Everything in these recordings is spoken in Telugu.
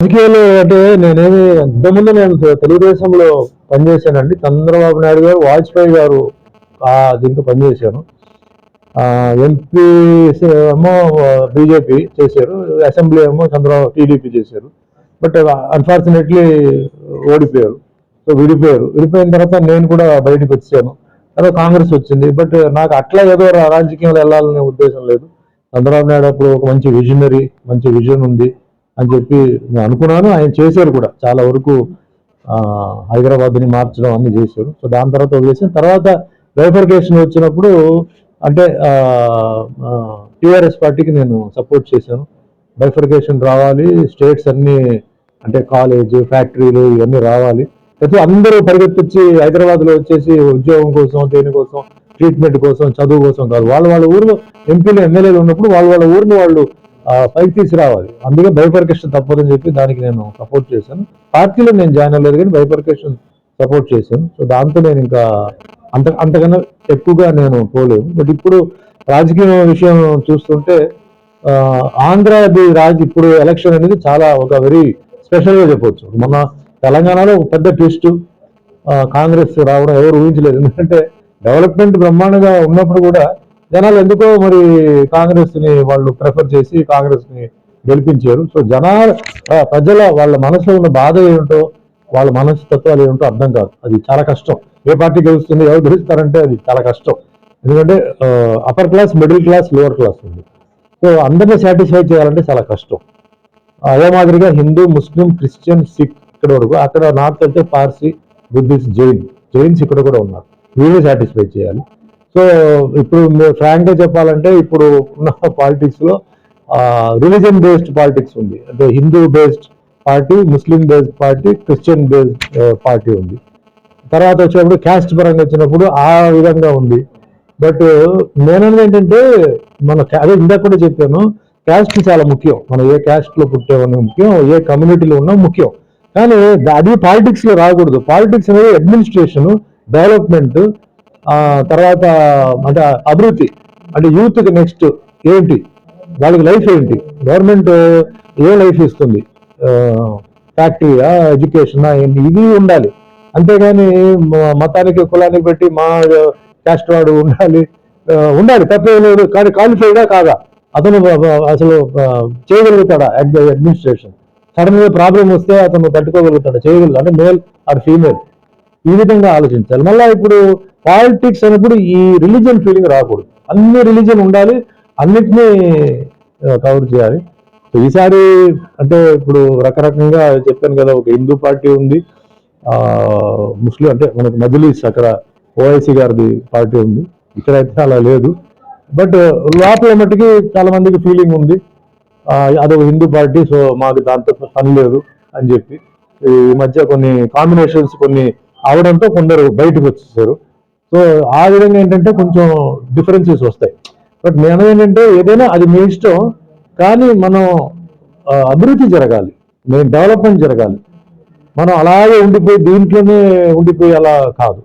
రాజకీయాలు అంటే నేనేమి ఇంతకుముందు నేను తెలుగుదేశంలో పనిచేశానండి. చంద్రబాబు నాయుడు గారు వాజ్పేయి గారు దీంతో పనిచేశాను ఎంపీ ఏమో బీజేపీ చేశారు. అసెంబ్లీ ఏమో చంద్రబాబు టీడీపీ చేశారు. బట్ అన్ఫార్చునేట్లీ ఓడిపోయారు. సో విడిపోయారు. విడిపోయిన తర్వాత నేను కూడా బయటకు వచ్చాను. తర్వాత కాంగ్రెస్ వచ్చింది. బట్ నాకు అట్లా ఏదో రాజకీయంలో వెళ్ళాలనే ఉద్దేశం లేదు. చంద్రబాబు నాయుడు అప్పుడు ఒక మంచి విజనరీ మంచి విజన్ ఉంది అని చెప్పి నేను అనుకున్నాను. ఆయన చేశారు కూడా. చాలా వరకు హైదరాబాద్ని మార్చడం అన్ని చేశారు. సో దాని తర్వాత వదిలేసిన తర్వాత వెఫర్కేషన్ వచ్చినప్పుడు అంటే టీఆర్ఎస్ పార్టీకి నేను సపోర్ట్ చేశాను. బైఫర్కేషన్ రావాలి. స్టేట్స్ అన్నీ అంటే కాలేజ్ ఫ్యాక్టరీలు ఇవన్నీ రావాలి. ప్రతి అందరూ పరిగెత్తిచ్చి వచ్చి హైదరాబాద్లో వచ్చేసి ఉద్యోగం కోసం దేని కోసం ట్రీట్మెంట్ కోసం చదువు కోసం కాదు. వాళ్ళ వాళ్ళ ఊర్లో ఎంపీలు ఎమ్మెల్యేలు ఉన్నప్పుడు వాళ్ళ వాళ్ళ ఊరిని వాళ్ళు పైకి తీసుకురావాలి అందుకే బైపర్కేషన్ తప్పదని చెప్పి దానికి నేను సపోర్ట్ చేశాను. పార్టీలో నేను జాయిన్ అవ్వలేదు కానీ బైపర్కేషన్ సపోర్ట్ చేశాను. సో దాంతో నేను ఇంకా అంత అంతకన్నా ఎక్కువగా నేను పోలేదు. బట్ ఇప్పుడు రాజకీయ విషయం చూస్తుంటే ఆంధ్ర రాజ్ ఇప్పుడు ఎలక్షన్ అనేది చాలా ఒక వెరీ స్పెషల్గా చెప్పవచ్చు మన మొన్న తెలంగాణలో ఒక పెద్ద ట్విస్ట్ కాంగ్రెస్ రావడం ఎవరు ఊహించలేదు. ఎందుకంటే డెవలప్మెంట్ బ్రహ్మాండంగా ఉన్నప్పుడు కూడా జనాలు ఎందుకో మరి కాంగ్రెస్ని వాళ్ళు ప్రిఫర్ చేసి కాంగ్రెస్ని గెలిపించారు. సో జనాలు ప్రజల వాళ్ళ మనసులో ఉన్న బాధ ఏమిటో వాళ్ళ మనస్తత్వాలు ఏమిటో అర్థం కాదు. అది చాలా కష్టం. ఏ పార్టీ గెలుస్తుంది ఎవరు గెలుస్తారంటే అది చాలా కష్టం. ఎందుకంటే upper class middle class lower class ఉంది. సో అందరినీ సాటిస్ఫై చేయాలంటే చాలా కష్టం. అదే మాదిరిగా హిందూ ముస్లిం క్రిస్టియన్ సిక్ ఇక్కడ వరకు అక్కడ నార్త్ అయితే పార్సీ బుద్ధిస్ట్ జైన్. జైన్స్ ఇక్కడ కూడా ఉన్నారు. వీళ్ళు సాటిస్ఫై చేయాలి. సో ఇప్పుడు ఫ్రాంక్ చెప్పాలంటే ఇప్పుడు ఉన్న పాలిటిక్స్లో రిలీజన్ బేస్డ్ పాలిటిక్స్ ఉంది. అంటే Hindu based party Muslim based party Christian based party ఉంది. తర్వాత వచ్చినప్పుడు క్యాస్ట్ పరంగా వచ్చినప్పుడు ఆ విధంగా ఉంది. బట్ నేనన్నది ఏంటంటే మన అదే ఇందాక కూడా చెప్పాను క్యాస్ట్ చాలా ముఖ్యం. మనం ఏ క్యాస్ట్లో పుట్టామని ముఖ్యం ఏ కమ్యూనిటీలో ఉన్నా ముఖ్యం. కానీ అది పాలిటిక్స్లో రాకూడదు. పాలిటిక్స్ అనేది అడ్మినిస్ట్రేషన్ డెవలప్మెంట్ తర్వాత అంటే అభివృద్ధి అంటే యూత్కి నెక్స్ట్ ఏంటి? వాళ్ళకి లైఫ్ ఏంటి? గవర్నమెంట్ ఏ లైఫ్ ఇస్తుంది? ఫ్యాక్టరీయా ఎడ్యుకేషన్ ఏంటి ఇది ఉండాలి. అంతేగాని మతానికి కులానికి పెట్టి మా క్యాస్ట్ వాడు ఉండాలి ఉండాలి తప్పే లేదు. కానీ క్వాలిఫైడా కాదా? అతను అసలు ఆ, చేయగలుగుతాడా అడ్మినిస్ట్రేషన్? సడన్గా ప్రాబ్లం వస్తే అతను తట్టుకోగలుగుతాడు? చేయగలుగుతాడు అంటే మేల్ ఆర్ ఫీమేల్ ఈ విధంగా ఆలోచించాలి. మళ్ళీ ఇప్పుడు పాలిటిక్స్ అన్నప్పుడు ఈ రిలీజియన్ ఫీలింగ్ రాకూడదు. అన్ని రిలీజియన్ ఉండాలి అన్నిటినీ కవర్ చేయాలి. ఈసారి అంటే ఇప్పుడు రకరకంగా చెప్పాను కదా ఒక హిందూ పార్టీ ఉంది. ముస్లిం అంటే మనకు మజ్లీస్ అక్కడ ఓఐసీ గారిది పార్టీ ఉంది. ఇక్కడైతే అలా లేదు. బట్ లోపల మట్టుకి చాలా మందికి ఫీలింగ్ ఉంది. అదొక హిందూ పార్టీ సో మాకు దాంతో పని లేదు అని చెప్పి. ఈ మధ్య కొన్ని కాంబినేషన్స్ కొన్ని అవడంతో కొందరు బయటకు వచ్చేసారు. సో ఆ విధంగా ఏంటంటే కొంచెం డిఫరెన్సెస్ వస్తాయి. బట్ నేను ఏంటంటే ఏదైనా అది మీ ఇష్టం కానీ మనం అభివృద్ధి జరగాలి. మెయిన్ డెవలప్మెంట్ జరగాలి. మనం అలాగే ఉండిపోయి దీంట్లోనే ఉండిపోయి అలా కాదు.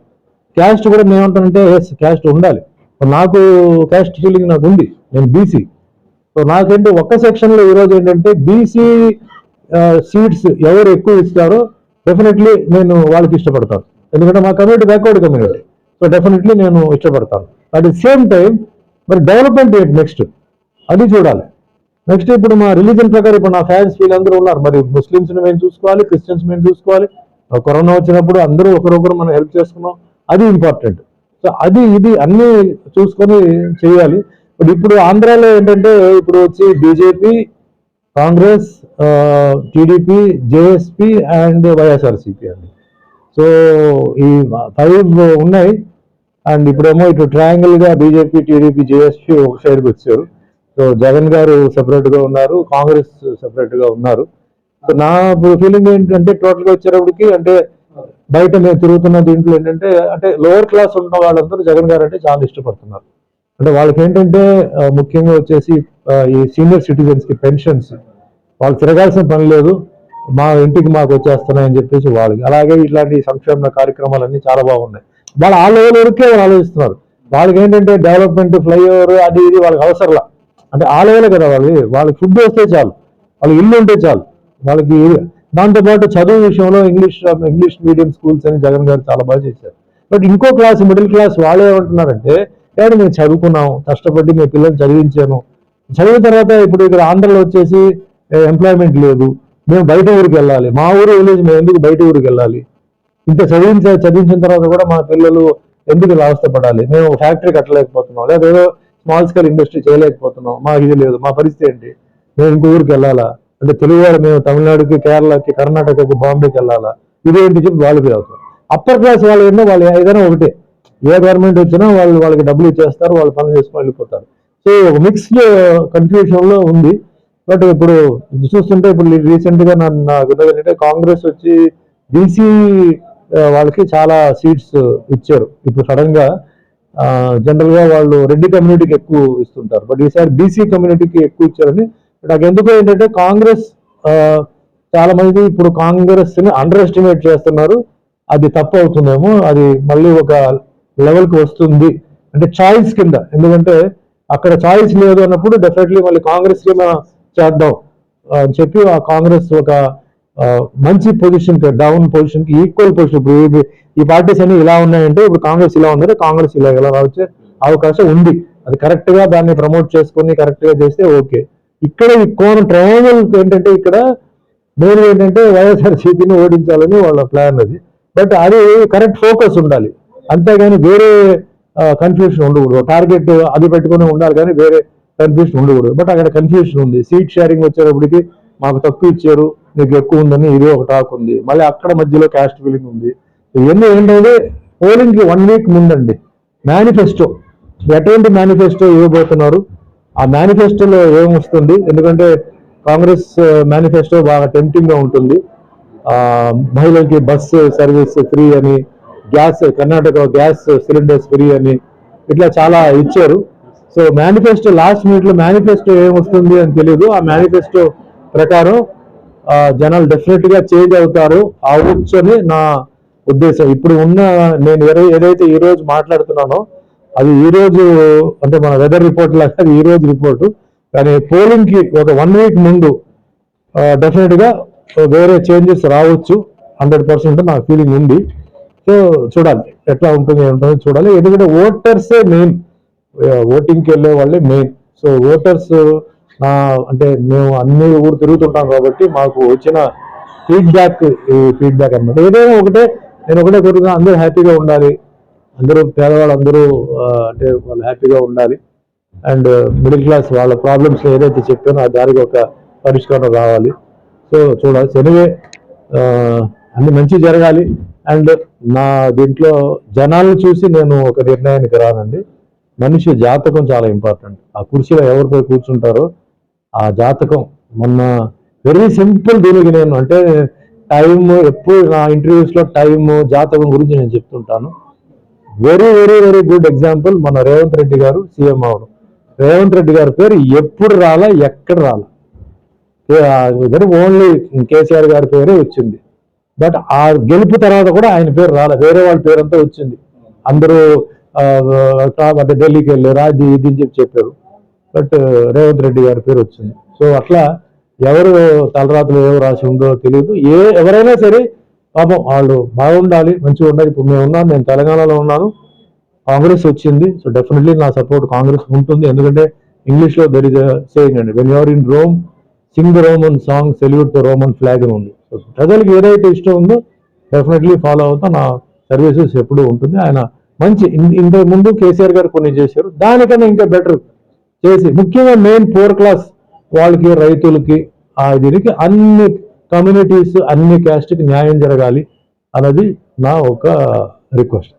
క్యాస్ట్ కూడా మేమంటానంటే ఎస్ క్యాస్ట్ ఉండాలి. నాకు క్యాస్ట్ ఫీలింగ్ నాకు ఉంది. నేను బీసీ సో నాకేంటి ఒక్క సెక్షన్లో ఈరోజు ఏంటంటే బీసీ సీట్స్ ఎవరు ఎక్కువ ఇస్తారో డెఫినెట్లీ నేను వాళ్ళకి ఇష్టపడతాను. ఎందుకంటే మా community backward community so definitely నేను ఇష్టపడతాను. అట్ ది సేమ్ టైం మరి డెవలప్మెంట్ ఏంటి నెక్స్ట్ అది చూడాలి. నెక్స్ట్ ఇప్పుడు మా రిలీజన్ ప్రకారం ఇప్పుడు నా ఫ్యాన్స్ వీళ్ళందరూ ఉన్నారు. మరి ముస్లిమ్స్ని మేము చూసుకోవాలి క్రిస్టియన్స్ మేము చూసుకోవాలి. ఆ కరోనా వచ్చినప్పుడు అందరూ ఒకరొకరు మనం హెల్ప్ చేసుకున్నాం. అది ఇంపార్టెంట్ సో అది ఇది అన్నీ చూసుకొని చేయాలి. ఇప్పుడు ఇప్పుడు ఆంధ్రాలో ఏంటంటే ఇప్పుడు వచ్చి BJP Congress TDP JSP and YSRCP అండి. సో ఈ ఫైవ్ ఉన్నాయి. అండ్ ఇప్పుడేమో ఇటు ట్రయాంగిల్గా బీజేపీ టీడీపీ జేఎస్పీ ఒక సైడ్కి వచ్చారు. సో జగన్ గారు సెపరేట్గా ఉన్నారు. కాంగ్రెస్ సెపరేట్గా ఉన్నారు. సో నా ఫీలింగ్ ఏంటంటే టోటల్గా వచ్చేటప్పటికి అంటే బయట మేము తిరుగుతున్న దీంట్లో ఏంటంటే అంటే లోవర్ క్లాస్ ఉన్న వాళ్ళందరూ జగన్ గారు అంటే చాలా ఇష్టపడుతున్నారు. అంటే వాళ్ళకి ఏంటంటే ముఖ్యంగా వచ్చేసి ఈ సీనియర్ సిటిజన్స్కి పెన్షన్స్ వాళ్ళు తిరగాల్సిన పని లేదు. మా ఇంటికి మాకు వచ్చేస్తున్నాయని చెప్పేసి వాళ్ళకి. అలాగే ఇట్లాంటి సంక్షేమ కార్యక్రమాలన్నీ చాలా బాగున్నాయి. వాళ్ళు ఆ లెవెల్ వరకే వాళ్ళు ఆలోచిస్తున్నారు. వాళ్ళకి ఏంటంటే డెవలప్మెంట్ ఫ్లైఓవర్ అది ఇది వాళ్ళకి అవసరంలా. అంటే ఆ లెవెల్ కదా వాళ్ళు వాళ్ళకి ఫుడ్ వస్తే చాలు. వాళ్ళకి ఇల్లు ఉంటే చాలు. వాళ్ళకి దాంతోపాటు చదువు విషయంలో ఇంగ్లీష్ ఇంగ్లీష్ మీడియం స్కూల్స్ అని జగన్ గారు చాలా బాగా చేశారు. బట్ ఇంకో క్లాస్ మిడిల్ క్లాస్ వాళ్ళు ఏమంటున్నారంటే డాడీ మేము చదువుకున్నాం కష్టపడి మీ పిల్లల్ని చదివించాను చదివిన తర్వాత ఇప్పుడు ఇక్కడ ఆంధ్రలో వచ్చేసి ఎంప్లాయ్మెంట్ లేదు. మేము బయట ఊరికి వెళ్ళాలి. మా ఊరు విలేజ్ మేము ఎందుకు బయట ఊరికి వెళ్ళాలి? ఇంత చదివించ చదివించిన తర్వాత కూడా మా పిల్లలు ఎందుకు ఇలా అవస్థపడాలి? మేము ఫ్యాక్టరీ కట్టలేకపోతున్నాం. లేదా ఏదో స్మాల్ స్కేల్ ఇండస్ట్రీ చేయలేకపోతున్నాం. మాకు ఇది లేదు. మా పరిస్థితి ఏంటి? మేము ఇంకో ఊరికి వెళ్ళాలా? అంటే తెలుగువారు మేము తమిళనాడుకి కేరళకి కర్ణాటకకి బాంబేకి వెళ్ళాలా? ఇదేంటి చెప్పి వాళ్ళు ఫీల్ అవుతారు. అప్పర్ క్లాస్ వాళ్ళు ఏంటో వాళ్ళు ఏదైనా ఒకటే. ఏ గవర్నమెంట్ వచ్చినా వాళ్ళు వాళ్ళకి డబ్బులు ఇచ్చేస్తారు వాళ్ళు పనులు చేసుకొని వెళ్ళిపోతారు. సో ఒక మిక్స్డ్ కన్ఫ్యూషన్లో ఉంది. బట్ ఇప్పుడు చూస్తుంటే ఇప్పుడు రీసెంట్గా నా- నాకు ఏంటంటే కాంగ్రెస్ వచ్చి బీసీ వాళ్ళకి చాలా సీట్స్ ఇచ్చారు. ఇప్పుడు సడన్గా జనరల్గా వాళ్ళు రెడ్డి కమ్యూనిటీకి ఎక్కువ ఇస్తుంటారు. బట్ ఈసారి బీసీ కమ్యూనిటీకి ఎక్కువ ఇచ్చారని నాకు ఎందుకు ఏంటంటే కాంగ్రెస్ చాలా మంది ఇప్పుడు కాంగ్రెస్ని అండర్ ఎస్టిమేట్ చేస్తున్నారు. అది తప్పు అవుతుందేమో అది మళ్ళీ ఒక లెవెల్కి వస్తుంది. అంటే చాయిస్ కింద. ఎందుకంటే అక్కడ చాయిస్ లేదు అన్నప్పుడు డెఫినెట్లీ మళ్ళీ కాంగ్రెస్కి చేద్దాం. అని చెప్పి ఆ కాంగ్రెస్ ఒక మంచి పొజిషన్కి డౌన్ పొజిషన్కి ఈక్వల్ పొజిషన్ ఇప్పుడు ఈ- పార్టీస్ అన్ని ఇలా ఉన్నాయంటే ఇప్పుడు కాంగ్రెస్ ఇలా ఉందంటే కాంగ్రెస్ ఇలా ఇలా వచ్చే అవకాశం ఉంది. అది కరెక్ట్గా దాన్ని ప్రమోట్ చేసుకొని కరెక్ట్గా చేస్తే ఓకే. ఇక్కడ ఈ కోణం ట్రయాంగిల్ ఏంటంటే ఇక్కడ మెయిన్ ఏంటంటే వైఎస్ఆర్సీపీని ఓడించాలని వాళ్ళ ప్లాన్ అది. బట్ అది కరెక్ట్ ఫోకస్ ఉండాలి. అంతేగాని వేరే కన్ఫ్యూషన్ ఉండకూడదు. టార్గెట్ అది పెట్టుకుని ఉండాలి కానీ వేరే కన్ఫ్యూషన్ ఉండకూడదు. బట్ అక్కడ కన్ఫ్యూషన్ ఉంది. సీట్ షేరింగ్ వచ్చేటప్పటికి మాకు తక్కువ ఇచ్చారు నీకు ఎక్కువ ఉందని ఇది ఒక టాక్ ఉంది. మళ్ళీ అక్కడ మధ్యలో క్యాస్ట్ ఫీలింగ్ ఉంది. ఇవన్నీ ఏంటంటే పోలింగ్కి వన్ వీక్ ముందండి. మేనిఫెస్టో ఎటువంటి మేనిఫెస్టో ఇవ్వబోతున్నారు? ఆ మేనిఫెస్టోలో ఏమొస్తుంది ఎందుకంటే కాంగ్రెస్ మేనిఫెస్టో బాగా టెంప్టింగ్గా ఉంటుంది. మహిళలకి బస్ సర్వీస్ ఫ్రీ అని gas Karnataka gas cylinders free అని ఇట్లా చాలా ఇచ్చారు. సో మేనిఫెస్టో లాస్ట్ మినిట్లో మేనిఫెస్టో ఏమొస్తుంది అని తెలియదు ఆ మేనిఫెస్టో ప్రకారం జనాలు డెఫినెట్గా చేంజ్ అవుతారు. అవ్వచ్చు అని నా ఉద్దేశం ఇప్పుడు ఉన్న నేను ఏదైతే ఈ రోజు మాట్లాడుతున్నానో అది ఈ రోజు అంటే మన వెదర్ రిపోర్ట్ లాగా అది ఈ రోజు రిపోర్టు కానీ పోలింగ్కి ఒక వన్ వీక్ ముందు డెఫినెట్గా వేరే చేంజెస్ రావచ్చు. హండ్రెడ్ పర్సెంట్ నా ఫీలింగ్ ఉంది. సో చూడాలి ఎట్లా ఉంటుంది ఏంటో చూడాలి. ఎందుకంటే ఓటర్సే మెయిన్ ఓటింగ్కి వెళ్ళే వాళ్ళే మెయిన్ సో ఓటర్స్ నా అంటే మేము అన్ని ఊరు తిరుగుతుంటాం కాబట్టి మాకు వచ్చిన ఫీడ్బ్యాక్ ఈ ఫీడ్బ్యాక్ అన్నమాట. ఏదైనా ఒకటే నేను ఒకటే కోరుకున్నా అందరూ హ్యాపీగా ఉండాలి. అందరూ పేదవాళ్ళు అందరూ అంటే వాళ్ళు హ్యాపీగా ఉండాలి. అండ్ మిడిల్ క్లాస్ వాళ్ళ ప్రాబ్లమ్స్ ఏదైతే చెప్పానో ఆ దానికి ఒక పరిష్కారం రావాలి. సో చూడాలి. ఎనివే అన్ని మంచి జరగాలి. అండ్ నా దీంట్లో జనాలను చూసి నేను ఒక నిర్ణయానికి రానండి. మనిషి జాతకం చాలా ఇంపార్టెంట్. ఆ కుర్చీలో ఎవరు పోయి కూర్చుంటారో ఆ జాతకం. మొన్న వెరీ సింపుల్ దీనికి నేను అంటే టైం ఎప్పుడు నా ఇంటర్వ్యూస్లో టైం జాతకం గురించి నేను చెప్తుంటాను. Very very very good example మన రేవంత్ రెడ్డి గారు సీఎం అవడం రేవంత్ రెడ్డి గారి పేరు ఎప్పుడు రాలా ఎక్కడ రాలా. ఓన్లీ కేసీఆర్ గారి పేరే వచ్చింది. బట్ ఆ గెలుపు తర్వాత కూడా ఆయన పేరు రాలే వేరే వాళ్ళ పేరంతా వచ్చింది. అందరూ అంటే ఢిల్లీకి వెళ్ళారు అది ఇది అని చెప్పి చెప్పారు. బట్ రేవంత్ రెడ్డి గారి పేరు వచ్చింది. సో అట్లా ఎవరు తలరాత్రులు ఏవో రాసి ఉందో తెలియదు ఏ ఎవరైనా సరే పాపం వాళ్ళు బాగుండాలి మంచిగా ఉండాలి. ఇప్పుడు మేము ఉన్నాను నేను తెలంగాణలో ఉన్నాను. కాంగ్రెస్ వచ్చింది. సో డెఫినెట్లీ నా సపోర్ట్ కాంగ్రెస్ ఉంటుంది. ఎందుకంటే ఇంగ్లీష్లో దర్ ఇస్ సేయింగ్ అండి when you are in Rome sing Roman song salute the Roman flag అని ఉంది. సో ప్రజలకు ఏదైతే ఇష్టం ఉందో డెఫినెట్లీ ఫాలో అవుతా. నా సర్వీసెస్ ఎప్పుడూ ఉంటుంది. ఆయన మంచి ఇంతకు ముందు కేసీఆర్ గారు కొన్ని చేశారు. దానికన్నా ఇంకా బెటర్ చేసి ముఖ్యంగా మెయిన్ పూర్ క్లాస్ వాళ్ళకి రైతులకి ఆ దీనికి అన్ని కమ్యూనిటీస్ అన్ని caste కి న్యాయం జరగాలి అన్నది నా ఒక రిక్వెస్ట్.